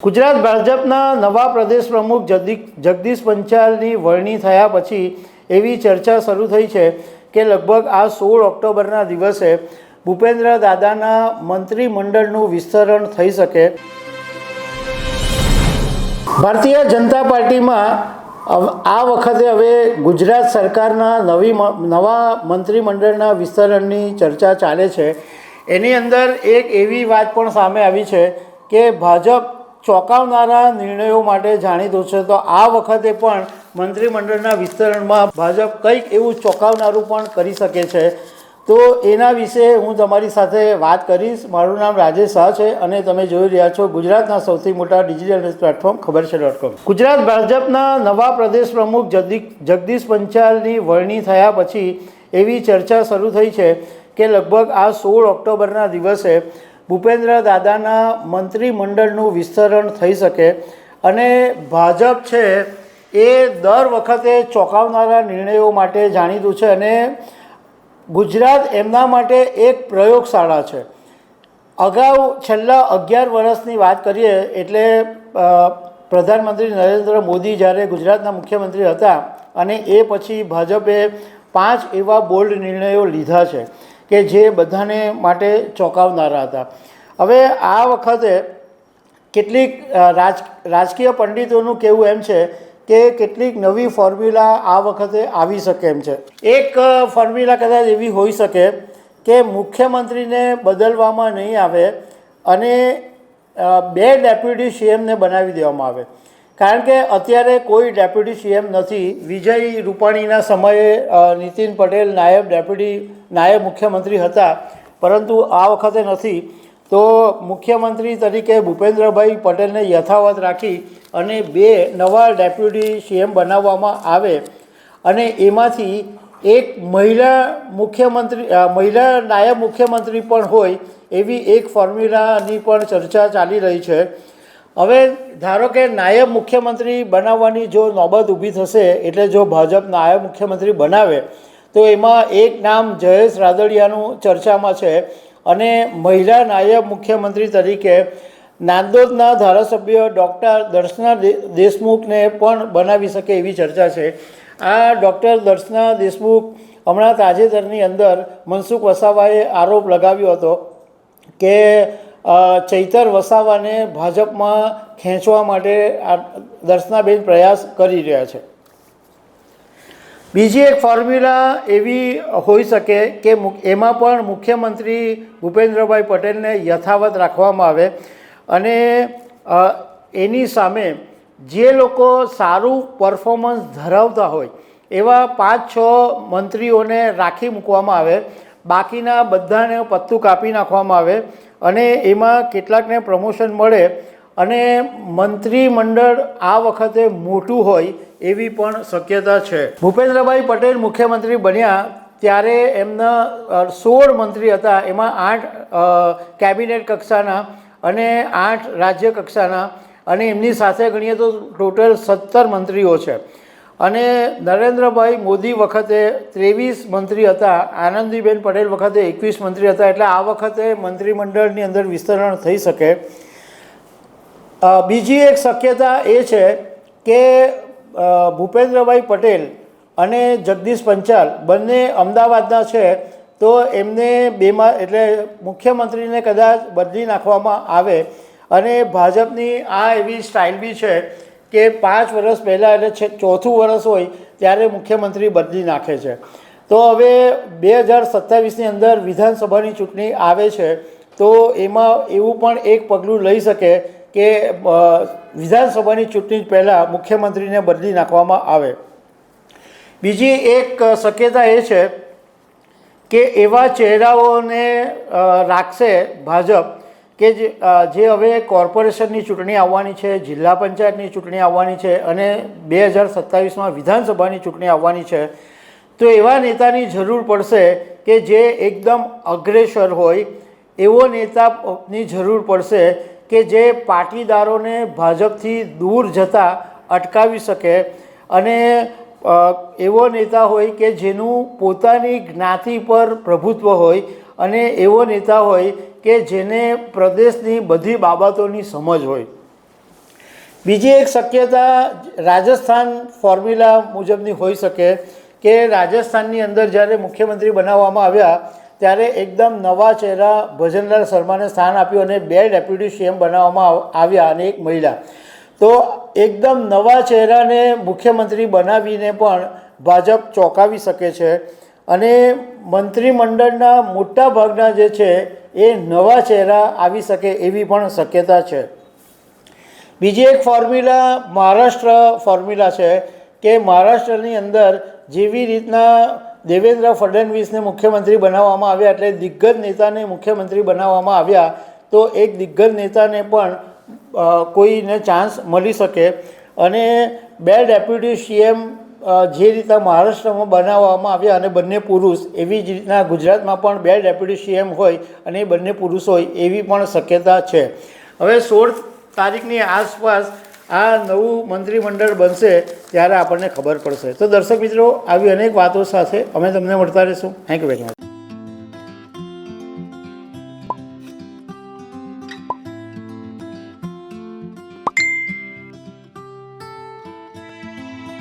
ગુજરાત ભાજપના નવા પ્રદેશ પ્રમુખ જગદી જગદીશ પંચાલની વરણી થયા પછી એવી ચર્ચા શરૂ થઈ છે કે લગભગ આ સોળ ઓક્ટોબરના દિવસે ભૂપેન્દ્ર દાદાના મંત્રીમંડળનું વિસ્તરણ થઈ શકે. ભારતીય જનતા પાર્ટીમાં આ વખતે હવે ગુજરાત સરકારના નવી નવા મંત્રીમંડળના વિસ્તરણની ચર્ચા ચાલે છે. એની અંદર એક એવી વાત પણ સામે આવી છે કે ભાજપ ચોંકાવનારા નિર્ણયો માટે જાણીતો છે. તો આ વખતે પણ મંત્રીમંડળના વિસ્તરણમાં ભાજપ કંઈક એવું ચોંકાવનારું પણ કરી શકે છે. તો એના વિશે હું તમારી સાથે વાત કરીશ. મારું નામ રાજેશ શાહ છે અને તમે જોઈ રહ્યા છો ગુજરાતના સૌથી મોટા ડિજિટલ ન્યૂઝ પ્લેટફોર્મ ખબર છે ડોટ કોમ. ગુજરાત ભાજપના નવા પ્રદેશ પ્રમુખ જગદી જગદીશ પંચાલની વરણી થયા પછી એવી ચર્ચા શરૂ થઈ છે કે લગભગ આ સોળ ઓક્ટોબરના દિવસે ભૂપેન્દ્ર દાદાના મંત્રીમંડળનું વિસ્તરણ થઈ શકે અને ભાજપ છે એ દર વખતે ચોંકાવનારા નિર્ણયો માટે જાણીતું છે અને ગુજરાત એમના માટે એક પ્રયોગશાળા છે. અગાઉ છેલ્લા અગિયાર વર્ષની વાત કરીએ એટલે પ્રધાનમંત્રી નરેન્દ્ર મોદી જ્યારે ગુજરાતના મુખ્યમંત્રી હતા અને એ પછી ભાજપે પાંચ એવા બોલ્ડ નિર્ણયો લીધા છે. કે જે બધાને માટે ચોંકાવનારા હતા. હવે આ વખતે કેટલીક રાજ, રાજકીય પંડિતોનું કહેવું એમ છે કે કેટલીક નવી ફોર્મ્યુલા આ વખતે આવી શકે એમ છે. એક ફોર્મ્યુલા કદાચ એવી હોઈ શકે કે મુખ્યમંત્રીને બદલવામાં નહીં આવે અને બે ડેપ્યુટી સીએમને બનાવી દેવામાં આવે. કારણ કે અત્યારે કોઈ ડેપ્યુટી સીએમ નથી. વિજય રૂપાણીના સમયે નીતિન પટેલ નાયબ ડેપ્યુટી, નાયબ મુખ્યમંત્રી હતા. પરંતુ આ વખતે નથી. તો મુખ્યમંત્રી તરીકે ભૂપેન્દ્રભાઈ પટેલને યથાવત રાખી અને બે નવા ડેપ્યુટી સીએમ બનાવવામાં આવે. અને એમાંથી એક મહિલા મુખ્યમંત્રી મહિલા નાયબ મુખ્યમંત્રી પણ હોય એવી એક ફોર્મ્યુલાની પણ ચર્ચા ચાલી રહી છે. હવે ધારો કે નાયબ મુખ્યમંત્રી બનાવવાની જો નોબત ઊભી થશે, એટલે જો ભાજપ નાયબ મુખ્યમંત્રી બનાવે, તો એમાં એક નામ જયેશ રાદડિયાનું ચર્ચામાં છે અને મહિલા નાયબ મુખ્યમંત્રી તરીકે નાંદોદના ધારાસભ્ય ડૉક્ટર દર્શના દેશમુખને પણ બનાવી શકે એવી ચર્ચા છે. આ ડૉક્ટર દર્શના દેશમુખ હમણાં તાજેતરની અંદર મનસુખ વસાવાએ આરોપ લગાવ્યો હતો કે ચૈતર વસાવાને ભાજપમાં ખેંચવા માટે આ દર્શનાબેન પ્રયાસ કરી રહ્યા છે. બીજી એક ફોર્મ્યુલા એવી હોઈ શકે કે એમાં પણ મુખ્યમંત્રી ભૂપેન્દ્રભાઈ પટેલને યથાવત રાખવામાં આવે અને એની સામે જે લોકો સારું પરફોર્મન્સ ધરાવતા હોય, એવા પાંચ છ મંત્રીઓને રાખી મૂકવામાં આવે, બાકીના બધાને પત્તું કાપી નાખવામાં આવે અને એમાં કેટલાકને પ્રમોશન મળે અને મંત્રીમંડળ આ વખતે મોટું હોય એવી પણ શક્યતા છે. ભૂપેન્દ્રભાઈ પટેલ મુખ્યમંત્રી બન્યા ત્યારે એમના સોળ મંત્રી હતા. એમાં આઠ કેબિનેટ કક્ષાના અને આઠ રાજ્ય કક્ષાના અને એમની સાથે ગણીએ તો ટોટલ સત્તર મંત્રીઓ છે. અને નરેન્દ્રભાઈ મોદી વખતે ત્રેવીસ મંત્રી હતા, આનંદીબેન પટેલ વખતે એકવીસ મંત્રી હતા, એટલે આ વખતે મંત્રીમંડળની અંદર વિસ્તરણ થઈ શકે. બીજી એક શક્યતા એ છે કે ભૂપેન્દ્રભાઈ પટેલ અને જગદીશ પંચાલ બંને અમદાવાદના છે, તો એમને બેમાં, એટલે મુખ્યમંત્રીને કદાચ બદલી નાખવામાં આવે. અને ભાજપની આ એવી સ્ટાઇલ બી છે કે પાંચ વર્ષ પહેલાં એટલે ચોથું વર્ષ હોય ત્યારે મુખ્યમંત્રી બદલી નાખે છે. તો હવે બે હજાર સત્તાવીસની અંદર વિધાનસભાની ચૂંટણી આવે છે, તો એમાં એવું પણ એક પગલું લઈ શકે કે વિધાનસભાની ચૂંટણી પહેલાં મુખ્યમંત્રીને બદલી નાખવામાં આવે. બીજી એક શક્યતા એ છે કે એવા ચહેરાઓને રાખશે ભાજપ કે જે હવે કોર્પોરેશનની ચૂંટણી આવવાની છે, જિલ્લા પંચાયતની ચૂંટણી આવવાની છે અને બે હજાર સત્તાવીસમાં વિધાનસભાની ચૂંટણી આવવાની છે, તો એવા નેતાની જરૂર પડશે કે જે એકદમ અગ્રેસર હોય, એવો નેતાની જરૂર પડશે કે જે પાટીદારોને ભાજપથી દૂર જતા અટકાવી શકે અને એવો નેતા હોય કે જેનું પોતાની જ્ઞાતિ પર પ્રભુત્વ હોય અને એવો નેતા હોય કે જેને પ્રદેશની બધી બાબતોની સમજ હોય. બીજી એક શક્યતા રાજસ્થાન ફોર્મ્યુલા મુજબની હોઈ શકે કે રાજસ્થાનની અંદર જ્યારે મુખ્યમંત્રી બનાવવામાં આવ્યા ત્યારે એકદમ નવા ચહેરા ભજનલાલ શર્માને સ્થાન આપ્યું અને બે ડેપ્યુટી સીએમ બનાવવામાં આવ્યા અને એક મહિલા. તો એકદમ નવા ચહેરાને મુખ્યમંત્રી બનાવીને પણ ભાજપ ચોંકાવી શકે છે અને મંત્રીમંડળના મોટા ભાગના જે છે એ નવા ચહેરા આવી શકે એવી પણ શક્યતા છે. બીજી એક ફોર્મ્યુલા મહારાષ્ટ્ર ફોર્મ્યુલા છે કે મહારાષ્ટ્રની અંદર જેવી રીતના દેવેન્દ્ર ફડણવીસને મુખ્યમંત્રી બનાવવામાં આવ્યા એટલે દિગ્ગજ નેતાને મુખ્યમંત્રી બનાવવામાં આવ્યા તો એક દિગ્ગજ નેતાને પણ કોઈને ચાન્સ મળી શકે. અને બે ડેપ્યુટી સીએમ જે રીતના મહારાષ્ટ્રમાં બનાવવામાં આવ્યા અને બંને પુરુષ, એવી જ રીતના ગુજરાતમાં પણ બે ડેપ્યુટી સીએમ હોય અને એ બંને પુરુષ હોય, એવી પણ શક્યતા છે. હવે સોળ તારીખની આસપાસ આ નવું મંત્રીમંડળ બનશે ત્યારે આપણને ખબર પડશે. તો દર્શક મિત્રો, આવી અનેક વાતો સાથે અમે તમને મળતા રહીશું. Thank you very much